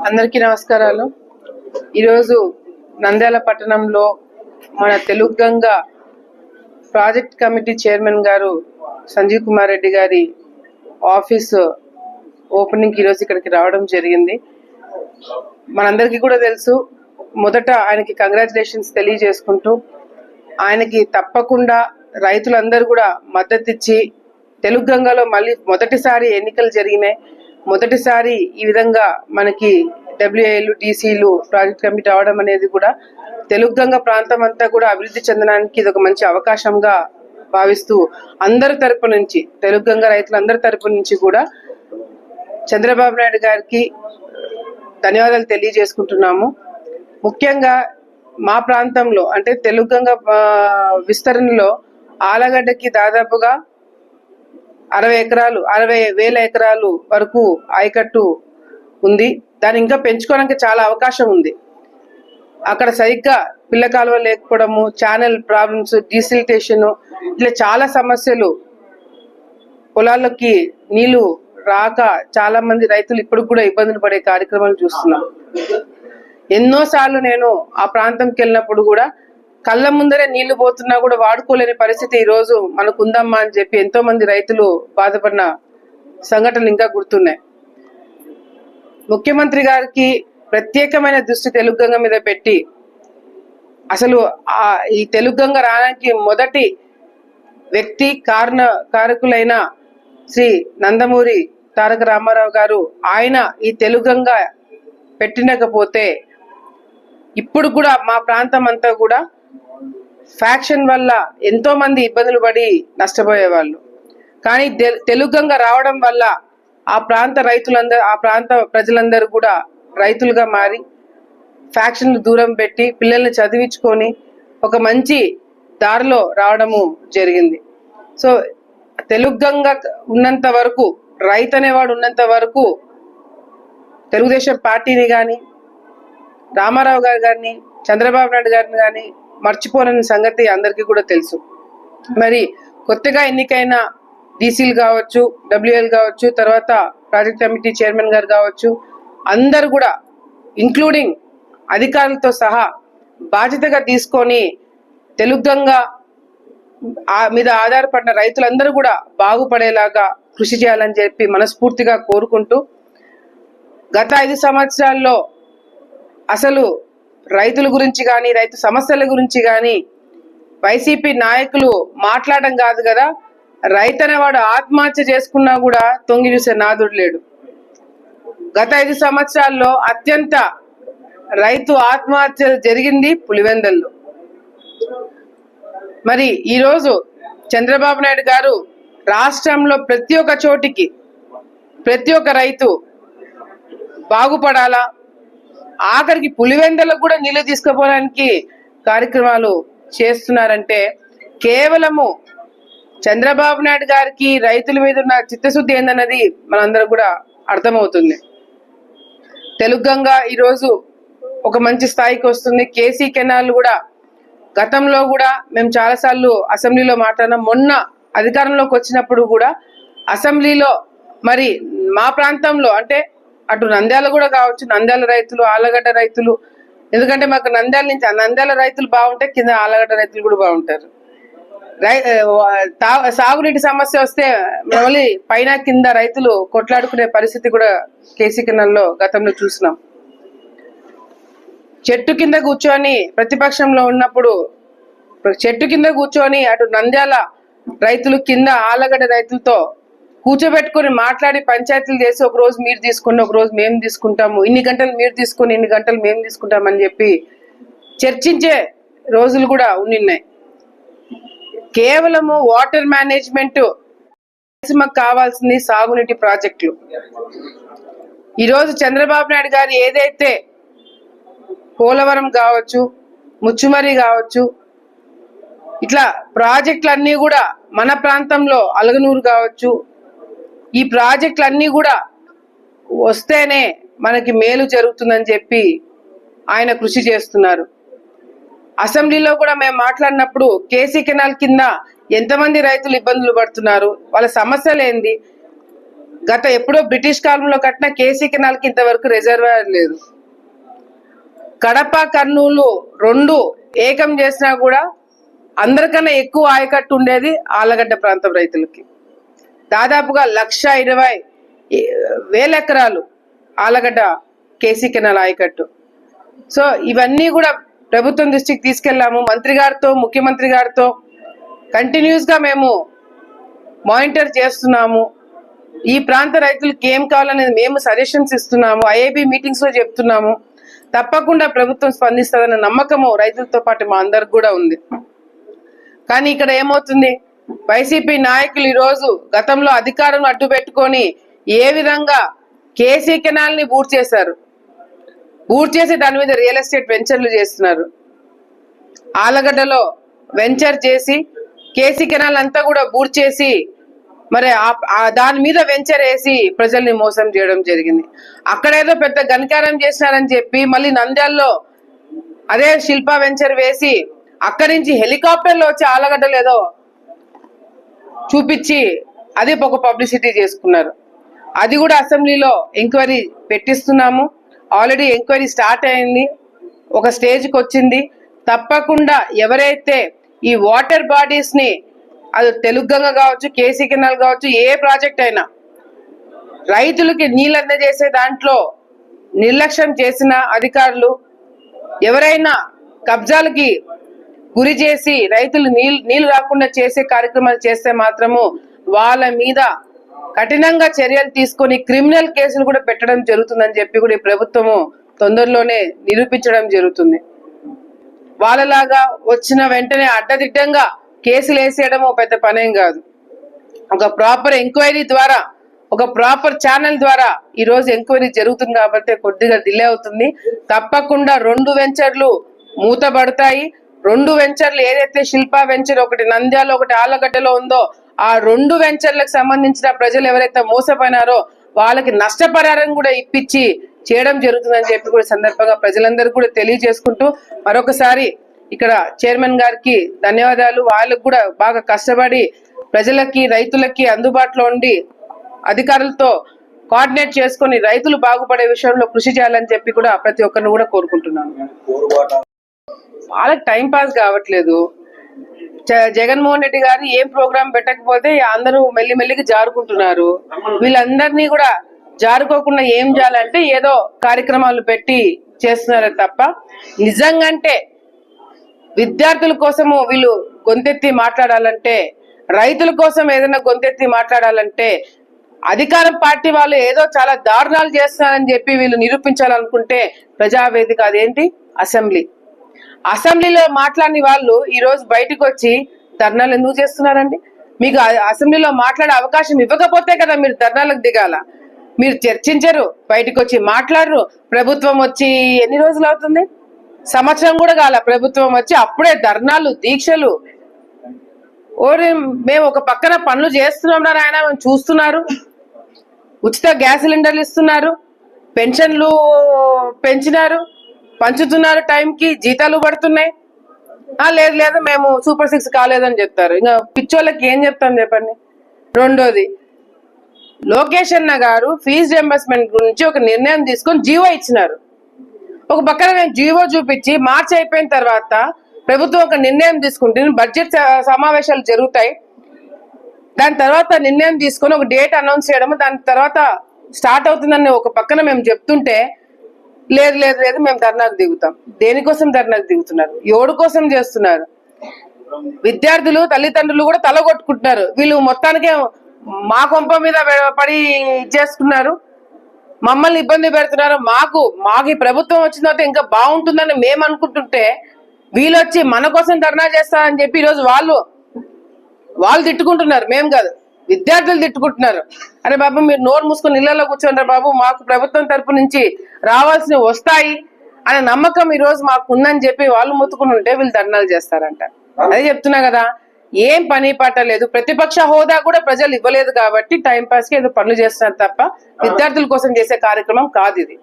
అందరికీ నమస్కారాలు. ఈరోజు నంద్యాల పట్టణంలో మన Telugu Ganga project committee chairman గారు సంజీవ్ కుమార్ రెడ్డి గారి ఆఫీస్ ఓపెనింగ్ ఈరోజు ఇక్కడికి రావడం జరిగింది. మనందరికీ కూడా తెలుసు మొదట ఆయనకి కంగ్రాచులేషన్స్ తెలియజేసుకుంటూ ఆయనకి తప్పకుండా రైతులందరూ కూడా మద్దతిచ్చి తెలుగు గంగలో మళ్ళీ మొదటిసారి ఎన్నికలు జరిగినాయి. మొదటిసారి ఈ విధంగా మనకి డబ్ల్యూఏలు డీసీలు ప్రాజెక్ట్ కమిటీ రావడం అనేది కూడా తెలుగు గంగ ప్రాంతం అంతా కూడా అభివృద్ధి చెందడానికి ఇది ఒక మంచి అవకాశంగా భావిస్తూ అందరి తరపు నుంచి తెలుగు గంగ రైతులందరి తరపు నుంచి కూడా చంద్రబాబు నాయుడు గారికి ధన్యవాదాలు తెలియజేసుకుంటున్నాము. ముఖ్యంగా మా ప్రాంతంలో అంటే తెలుగు గంగ విస్తరణలో ఆలగడ్డకి దాదాపుగా అరవై ఎకరాలు అరవై వేల ఎకరాలు వరకు ఆయకట్టు ఉంది. దాన్ని ఇంకా పెంచుకోవడానికి చాలా అవకాశం ఉంది. అక్కడ సరిగ్గా పిల్ల కాలువ లేకపోవడము ఛానల్ ప్రాబ్లమ్స్ డీసిలిటేషను ఇట్లా చాలా సమస్యలు పొలాల్లోకి నీళ్ళు రాక చాలా మంది రైతులు ఇప్పుడు కూడా ఇబ్బందులు పడే కార్యక్రమాలు చూస్తున్నాం. ఎన్నోసార్లు నేను ఆ ప్రాంతంకి వెళ్ళినప్పుడు కూడా కళ్ళ ముందరే నీళ్ళు పోతున్నా కూడా వాడుకోలేని పరిస్థితి ఈ రోజు మనకు ఉందమ్మా అని చెప్పి ఎంతో మంది రైతులు బాధపడిన సంఘటనలు ఇంకా గుర్తున్నాయి. ముఖ్యమంత్రి గారికి ప్రత్యేకమైన దృష్టి తెలుగు గంగ మీద పెట్టి అసలు ఆ ఈ తెలుగు గంగ రావడానికి మొదటి వ్యక్తి కారణ కారకులైన శ్రీ నందమూరి తారక రామారావు గారు ఆయన ఈ తెలుగంగా పెట్టినకపోతే ఇప్పుడు కూడా మా ప్రాంతం అంతా కూడా ఫ్యాక్షన్ వల్ల ఎంతో మంది ఇబ్బందులు పడి నష్టపోయేవాళ్ళు. కానీ తెలుగంగా రావడం వల్ల ఆ ప్రాంత రైతులందరూ ఆ ప్రాంత ప్రజలందరూ కూడా రైతులుగా మారి ఫ్యాక్షన్లు దూరం పెట్టి పిల్లల్ని చదివించుకొని ఒక మంచి దారిలో రావడము జరిగింది. సో తెలుగంగా ఉన్నంత వరకు రైతు అనేవాడు ఉన్నంత వరకు తెలుగుదేశం పార్టీని కానీ రామారావు గారు గారిని చంద్రబాబు నాయుడు గారిని కానీ మర్చిపోనని సంగతి అందరికీ కూడా తెలుసు. మరి కొత్తగా ఎన్నికైన డీసీలు కావచ్చు డబ్ల్యూఎల్ కావచ్చు తర్వాత ప్రాజెక్ట్ కమిటీ చైర్మన్ గారు కావచ్చు అందరు కూడా ఇంక్లూడింగ్ అధికారులతో సహా బాధ్యతగా తీసుకొని తెలుగంగా ఆ- మీద ఆధారపడిన రైతులందరూ కూడా బాగుపడేలాగా కృషి చేయాలని చెప్పి మనస్ఫూర్తిగా కోరుకుంటూ గత ఐదు సంవత్సరాల్లో అసలు రైతుల గురించి కానీ రైతు సమస్యల గురించి కానీ వైసీపీ నాయకులు మాట్లాడడం కాదు కదా. రైతు వాడు ఆత్మహత్య చేసుకున్నా కూడా తొంగి చూసే నాదుడు లేడు. గత ఐదు సంవత్సరాల్లో అత్యంత రైతు ఆత్మహత్య జరిగింది పులివెందల్లో. మరి ఈరోజు చంద్రబాబు నాయుడు గారు రాష్ట్రంలో ప్రతి ఒక్క చోటికి ప్రతి ఒక్క రైతు బాగుపడాలా? ఆఖరికి పులివెందలకు కూడా నీళ్ళు తీసుకుపోవడానికి కార్యక్రమాలు చేస్తున్నారంటే కేవలము చంద్రబాబు నాయుడు గారికి రైతుల మీద ఉన్న చిత్తశుద్ధి ఏందన్నది మనందరం కూడా అర్థమవుతుంది. తెలుగంగా ఈరోజు ఒక మంచి స్థాయికి వస్తుంది. కేసీ కెనాల్ కూడా గతంలో కూడా మేము చాలాసార్లు అసెంబ్లీలో మాట్లాడినాం. మొన్న అధికారంలోకి వచ్చినప్పుడు కూడా అసెంబ్లీలో మరి మా ప్రాంతంలో అంటే అటు నంద్యాల కూడా కావచ్చు నంద్యాల రైతులు ఆలగడ్డ రైతులు. ఎందుకంటే మాకు నంద్యాల నుంచి నంద్యాల రైతులు బాగుంటే కింద ఆలగడ్డ రైతులు కూడా బాగుంటారు. రై తా- సాగునీటి సమస్య వస్తే మళ్ళీ పైన కింద రైతులు కొట్లాడుకునే పరిస్థితి కూడా కేసీ కిన్నల్లో గతంలో చూసినాం. చెట్టు కింద కూర్చొని ప్రతిపక్షంలో ఉన్నప్పుడు చెట్టు కింద కూర్చొని అటు నంద్యాల రైతులు కింద ఆలగడ్డ రైతులతో కూర్చోబెట్టుకొని మాట్లాడి పంచాయతీలు చేసి ఒక రోజు మీరు తీసుకుని ఒక రోజు మేము తీసుకుంటాము. ఇన్ని గంటలు మీరు తీసుకొని ఇన్ని గంటలు మేము తీసుకుంటామని చెప్పి చర్చించే రోజులు కూడా ఉన్నాయి కేవలము వాటర్ మేనేజ్మెంట్ మాకు కావాల్సింది సాగునీటి ప్రాజెక్టులు. ఈరోజు చంద్రబాబు నాయుడు గారు ఏదైతే పోలవరం కావచ్చు ముచ్చుమరి కావచ్చు ఇట్లా ప్రాజెక్టులన్నీ కూడా మన ప్రాంతంలో అలగనూరు కావచ్చు ఈ ప్రాజెక్టులన్నీ కూడా వస్తేనే మనకి మేలు జరుగుతుందని చెప్పి ఆయన కృషి చేస్తున్నారు. అసెంబ్లీలో కూడా మేము మాట్లాడినప్పుడు కేసీ కెనాల్ కింద ఎంతమంది రైతులు ఇబ్బందులు పడుతున్నారు వాళ్ళ సమస్యలు ఏంది? గత ఎప్పుడో బ్రిటిష్ కాలంలో కట్టిన కేసీ కెనాల్కి ఇంతవరకు రిజర్వాయర్ లేదు. కడప కర్నూలు రెండు ఏకం చేసినా కూడా అందరికన్నా ఎక్కువ ఆయకట్టు ఉండేది ఆలగడ్డ ప్రాంతం రైతులకి. దాదాపుగా లక్ష ఇరవై వేల ఎకరాలు ఆలగడ్డ కేసీ కెనాల్ ఆయకట్టు. సో ఇవన్నీ కూడా ప్రభుత్వం దృష్టికి తీసుకెళ్ళాము. మంత్రి గారితో ముఖ్యమంత్రి గారితో కంటిన్యూస్గా మేము మానిటర్ చేస్తున్నాము. ఈ ప్రాంత రైతులకు ఏం కావాలనేది మేము సజెషన్స్ ఇస్తున్నాము. ఐఏబీ మీటింగ్స్లో చెప్తున్నాము. తప్పకుండా ప్రభుత్వం స్పందిస్తుందన్న నమ్మకము రైతులతో పాటు మా అందరికి కూడా ఉంది. కానీ ఇక్కడ ఏమవుతుంది? వైసీపీ నాయకులు ఈరోజు గతంలో అధికారం అడ్డు పెట్టుకొని ఏ విధంగా కేసీ కెనాల్ని బూట్ చేశారు? బూట్ చేసి దాని మీద రియల్ ఎస్టేట్ వెంచర్లు చేస్తున్నారు. ఆలగడ్డలో వెంచర్ చేసి కేసీ కెనాల్ అంతా కూడా బూట్ చేసి మరి ఆ- దాని మీద వెంచర్ వేసి ప్రజల్ని మోసం చేయడం జరిగింది. అక్కడేదో పెద్ద గణకారం చేసినారని చెప్పి మళ్ళీ నంద్యాల్లో అదే శిల్పా వెంచర్ వేసి అక్కడి నుంచి హెలికాప్టర్లో వచ్చి ఆలగడ్డలు ఏదో చూపించి అది ఒక పబ్లిసిటీ చేసుకున్నారు. అది కూడా అసెంబ్లీలో ఎంక్వైరీ పెట్టిస్తున్నాము. ఆల్రెడీ ఎంక్వైరీ స్టార్ట్ అయింది. ఒక స్టేజ్కి వచ్చింది. తప్పకుండా ఎవరైతే ఈ వాటర్ బాడీస్ని అది తెలుగంగ కావచ్చు కేసీ కెనాల్ కావచ్చు ఏ ప్రాజెక్ట్ అయినా రైతులకి నీళ్ళు అందజేసే దాంట్లో నిర్లక్ష్యం చేసిన అధికారులు ఎవరైనా కబ్జాలకి గురి చేసి రైతులు నీళ్ళు నీళ్ళు రాకుండా చేసే కార్యక్రమాలు చేస్తే మాత్రము వాళ్ళ మీద కఠినంగా చర్యలు తీసుకొని క్రిమినల్ కేసులు కూడా పెట్టడం జరుగుతుందని చెప్పి కూడా ఈ ప్రభుత్వము తొందరలోనే నిరూపించడం జరుగుతుంది. వాళ్ళలాగా వచ్చిన వెంటనే అడ్డదిడ్డంగా కేసులు వేసేయడం పెద్ద పనేం కాదు. ఒక ప్రాపర్ ఎంక్వైరీ ద్వారా ఒక ప్రాపర్ ఛానల్ ద్వారా ఈ రోజు ఎంక్వైరీ జరుగుతుంది కాబట్టి కొద్దిగా డిలే అవుతుంది. తప్పకుండా రెండు వెంచర్లు మూతబడతాయి రెండు వెంచర్లు ఏదైతే శిల్పా వెంచర్ ఒకటి నంద్యాల ఒకటి ఆలగడ్డలో ఉందో ఆ రెండు వెంచర్లకు సంబంధించిన ప్రజలు ఎవరైతే మోసపోయినారో వాళ్ళకి నష్టపరిహారం కూడా ఇప్పించి చేయడం జరుగుతుందని చెప్పి కూడా సందర్భంగా ప్రజలందరూ కూడా తెలియజేసుకుంటూ మరొకసారి ఇక్కడ చైర్మన్ గారికి ధన్యవాదాలు. వాళ్ళకు కూడా బాగా కష్టపడి ప్రజలకి రైతులకి అందుబాటులో ఉండి అధికారులతో కోఆర్డినేట్ చేసుకొని రైతులు బాగుపడే విషయంలో కృషి చేయాలని చెప్పి కూడా ప్రతి ఒక్కరిని కూడా కోరుకుంటున్నాను. వాళ్ళకి టైం పాస్ కావట్లేదు. జగన్మోహన్ రెడ్డి గారు ఏం ప్రోగ్రామ్ పెట్టకపోతే అందరూ మెల్లి మెల్లికి జారుకుంటున్నారు. వీళ్ళందరినీ కూడా జారుకోకుండా ఏం చేయాలంటే ఏదో కార్యక్రమాలు పెట్టి చేస్తున్నారు తప్ప నిజంగంటే విద్యార్థుల కోసము వీళ్ళు గొంతెత్తి మాట్లాడాలంటే రైతుల కోసం ఏదైనా గొంతెత్తి మాట్లాడాలంటే అధికార పార్టీ వాళ్ళు ఏదో చాలా దారుణాలు చేస్తున్నారని చెప్పి వీళ్ళు నిరూపించాలనుకుంటే ప్రజావేదిక అదేంటి? అసెంబ్లీ. అసెంబ్లీలో మాట్లాడిన వాళ్ళు ఈ రోజు బయటకు వచ్చి ధర్నాలు ఎందుకు చేస్తున్నారండి? మీకు అసెంబ్లీలో మాట్లాడే అవకాశం ఇవ్వకపోతే కదా మీరు ధర్నాలకు దిగాల. మీరు చర్చించరు బయటకు వచ్చి మాట్లాడరు. ప్రభుత్వం వచ్చి ఎన్ని రోజులు అవుతుంది? సంవత్సరం కూడా కాల ప్రభుత్వం వచ్చి అప్పుడే ధర్నాలు దీక్షలు. ఓరే మేము ఒక పక్కన పనులు చేస్తున్నాం ఆయన మేము చూస్తున్నారు. ఉచిత గ్యాస్ సిలిండర్లు ఇస్తున్నారు. పెన్షన్లు పెంచినారు. పంచుతున్నారు టైంకి జీతాలు పడుతున్నాయి. లేదు లేదు మేము సూపర్ సిక్స్ కాలేదని చెప్తారు. ఇంకా పిచ్చోళ్ళకి ఏం చెప్తాం చెప్పండి? రెండోది లోకేష్ అన్న గారు ఫీజు రియంబర్స్మెంట్ గురించి ఒక నిర్ణయం తీసుకొని జీవో ఇచ్చినారు. ఒక పక్కన నేను జీవో చూపించి మార్చి అయిపోయిన తర్వాత ప్రభుత్వం ఒక నిర్ణయం తీసుకుంటే బడ్జెట్ సమావేశాలు జరుగుతాయి. దాని తర్వాత నిర్ణయం తీసుకొని ఒక డేట్ అనౌన్స్ చేయడము దాని తర్వాత స్టార్ట్ అవుతుందని ఒక పక్కన మేము చెప్తుంటే లేదు లేదు లేదు మేము ధర్నాకు దిగుతాం. దేనికోసం ధర్నాకు దిగుతున్నారు? ఎవడు కోసం చేస్తున్నారు? విద్యార్థులు తల్లిదండ్రులు కూడా తల కొట్టుకుంటున్నారు. వీళ్ళు మొత్తానికే మా కొంప మీద పడి చేసుకున్నారు మమ్మల్ని ఇబ్బంది పెడుతున్నారు. మాకు మాకు ఈ ప్రభుత్వం వచ్చిన తర్వాత ఇంకా బాగుంటుందని మేము అనుకుంటుంటే వీళ్ళు వచ్చి మన కోసం ధర్నా చేస్తారని చెప్పి ఈరోజు వాళ్ళు వాళ్ళు తిట్టుకుంటున్నారు. మేము కాదు. విద్యార్థులు తిట్టుకుంటున్నారు. అరే బాబు మీరు నోరు మూసుకొని ఇళ్ళలో కూర్చోండి బాబు మాకు ప్రభుత్వం తరపు నుంచి రావాల్సినవి వస్తాయి అనే నమ్మకం ఈ రోజు మాకు ఉందని చెప్పి వాళ్ళు ముత్తుకుని ఉంటే వీళ్ళు ధర్నాలు చేస్తారంట. అదే చెప్తున్నా కదా ఏం పని పాట లేదు. ప్రతిపక్ష హోదా కూడా ప్రజలు ఇవ్వలేదు కాబట్టి టైం పాస్కి ఏదో పనులు చేస్తున్నారు తప్ప విద్యార్థుల కోసం చేసే కార్యక్రమం కాదు ఇది.